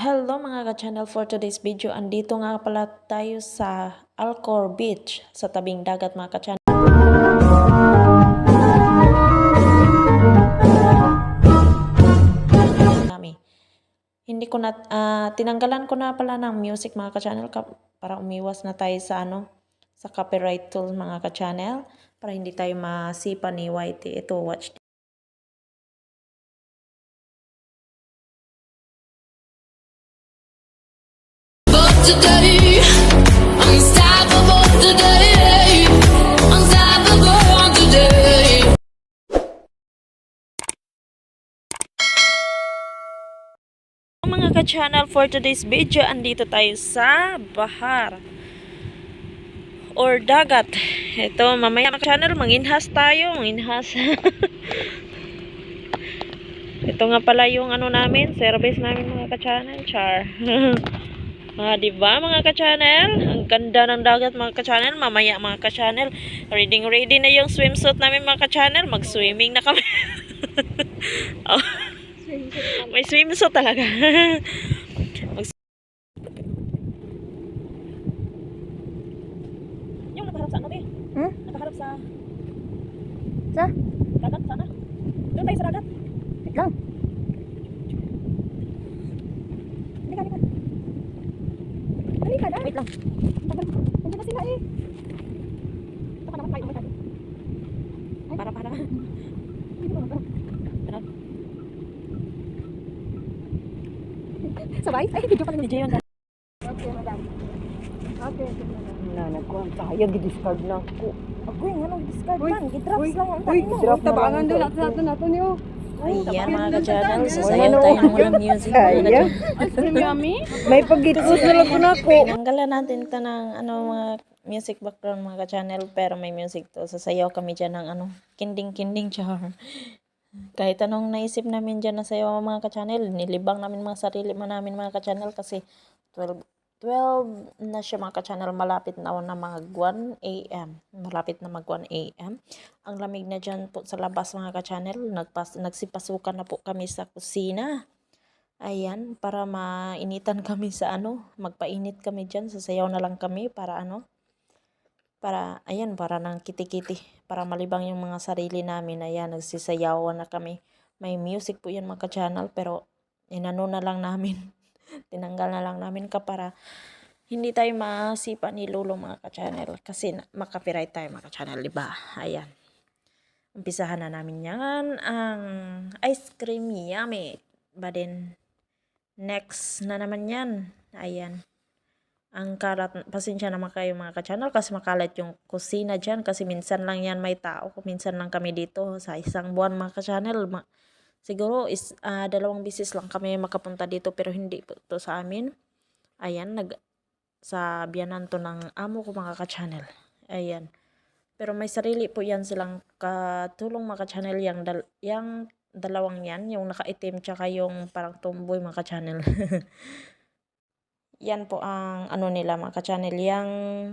Hello mga ka-channel for today's video. Andito nga pala tayo sa Alcor Beach sa tabing dagat mga ka-channel. Hindi ko na, ah, tinanggalan ko na pala ng music mga ka-channel ka- para umiwas na tayo sa ano, sa copyright tools mga ka-channel para hindi tayo masipa ni YT. Ito, watch Mga ka-channel, for today's video, andito tayo sa bahar or dagat. Ito, mamaya mga ka-channel, manginhas tayo, manginhas. Ito nga pala yung ano namin, service namin mga ka-channel, char. mga diba mga ka-channel? Ang ganda ng dagat mga ka-channel. Mamaya mga ka-channel, ready ready na yung swimsuit namin mga ka-channel. Mag-swimming na kami. oh. May swimsuit talaga. Mag- yung nakaharap sa ano? Hmm? Nakaharap sa Sa? dagat, sana. Doon tayo sa dagat. Wait lang. Halika, halika. Halika na. Wait lang. Nandiyan na sila eh. Ito ka naman tayo. umay tayo. Ay, para, para. Sabay? Ay, video pala Ni Jayon. Okay, madam. Okay, okay, madam. Na, nagkuhan tayo. Gidiscard na ako. Ako yung anong discard man. Gidrops uy, lang ang Uy, drop na Tabangan lang doon daw natin ito. natin natin niyo. Ayan mga tabangan doon Sasayaw Ano? tayo ng walang music. Ayan. Ice cream yummy. May pag-itos na lang ko na ako. Tinanggalan natin ito ng ano, mga music background mga ka-channel pero may music to. Sasayaw kami dyan ng ano, kinding-kinding char. Kahit anong naisip namin dyan na sayaw mga ka-channel, nilibang namin mga sarili man namin mga ka-channel kasi 12, 12 na siya mga ka-channel, malapit na na mga 1 a.m. Malapit na mag 1 a.m. Ang lamig na dyan po sa labas mga ka-channel, nagpas, nagsipasukan na po kami sa kusina. Ayan, para mainitan kami sa ano, magpainit kami dyan, sasayaw na lang kami para ano, para, ayan, para ng kiti-kiti, para malibang yung mga sarili namin, ayan, nagsisayawan na kami. May music po yan mga channel pero inano na lang namin, tinanggal na lang namin ka para hindi tayo masipa ni Lolo mga ka-channel kasi makapiright tayo mga ka-channel, di ba? Ayan. Umpisahan na namin yan ang ice cream yummy. But then, next na naman yan. Ayan. Ang kalat, pasensya naman kayo mga ka-channel kasi makalat yung kusina dyan kasi minsan lang yan may tao. Minsan lang kami dito sa isang buwan mga ka-channel. Ma- siguro is ah, dalawang bisis lang kami makapunta dito pero hindi to sa amin. Ayan, nag sa biyanan to ng amo ko mga ka-channel. Ayan. Pero may sarili po yan silang katulong mga ka-channel yung, dal- yung dalawang yan, yung nakaitim tsaka yung parang tomboy mga ka-channel. yan po ang ano nila mga ka-channel. Yung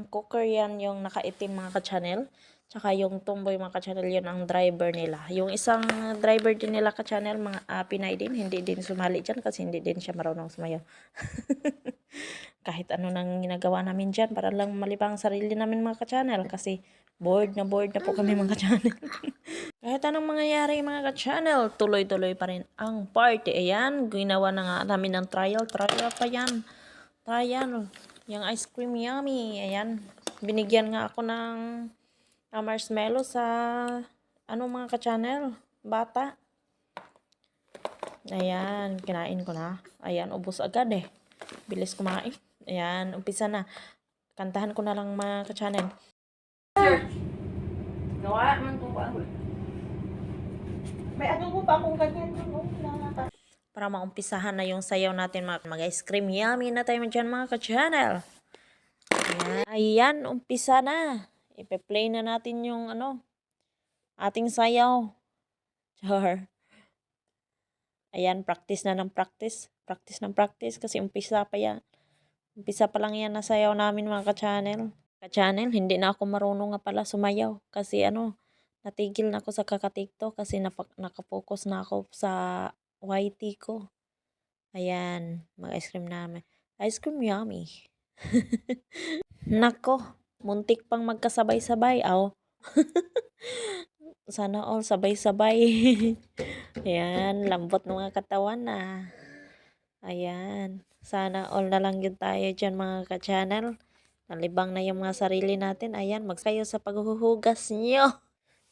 cooker yan yung nakaitim mga ka-channel. Tsaka yung tomboy mga ka-channel yun ang driver nila. Yung isang driver din nila ka-channel mga uh, Pinay din. Hindi din sumali dyan kasi hindi din siya marunong sumayaw. Kahit ano nang ginagawa namin dyan para lang malibang ang sarili namin mga ka-channel kasi bored na bored na po kami mga ka-channel. Kahit anong mangyayari mga ka-channel, tuloy-tuloy pa rin ang party. Ayan, ginawa na nga namin ng trial. Trial pa yan. Trial. Yung ice cream yummy. Ayan. Binigyan nga ako ng uh, marshmallow sa ano mga ka-channel. Bata. Ayan, kinain ko na. Ayan, ubos agad eh. Bilis kumain. Ayan, umpisa na. Kantahan ko na lang mga ka-channel. Gawa man ko pa. May adobo pa akong ganyan. Para maumpisahan na yung sayaw natin mga mag-ice cream. Yummy na tayo dyan mga ka-channel. Ayan. Ayan, umpisa na. Ipe-play na natin yung ano, ating sayaw. Char. Ayan, practice na ng practice. Practice ng practice kasi umpisa pa yan. Umpisa pa lang yan na sayaw namin mga ka-channel. Ka-channel, hindi na ako marunong nga pala sumayaw. Kasi ano, natigil na ako sa kakatiktok kasi napa- nakapokus na ako sa YT ko. Ayan, mag-ice cream namin. Ice cream yummy. Nako, muntik pang magkasabay-sabay. Aw. Sana all sabay-sabay. Ayan, lambot ng mga katawan na. Ayan. Sana all na lang yun tayo dyan mga ka-channel. Nalibang na yung mga sarili natin. Ayan, magsayo sa paghuhugas nyo.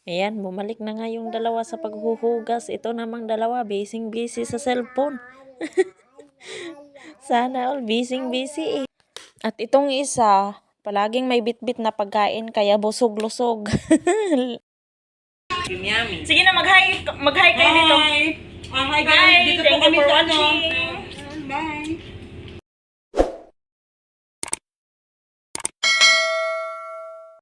Ayan, bumalik na nga yung dalawa sa paghuhugas. Ito namang dalawa, busy-busy sa cellphone. Sana all busy-busy eh. At itong isa, palaging may bitbit na pagkain kaya busog-lusog. Sige na, mag-hi, mag-hi kayo dito. Hi! Ah, hi guys! Dito Thank po kami sa ano. Bye!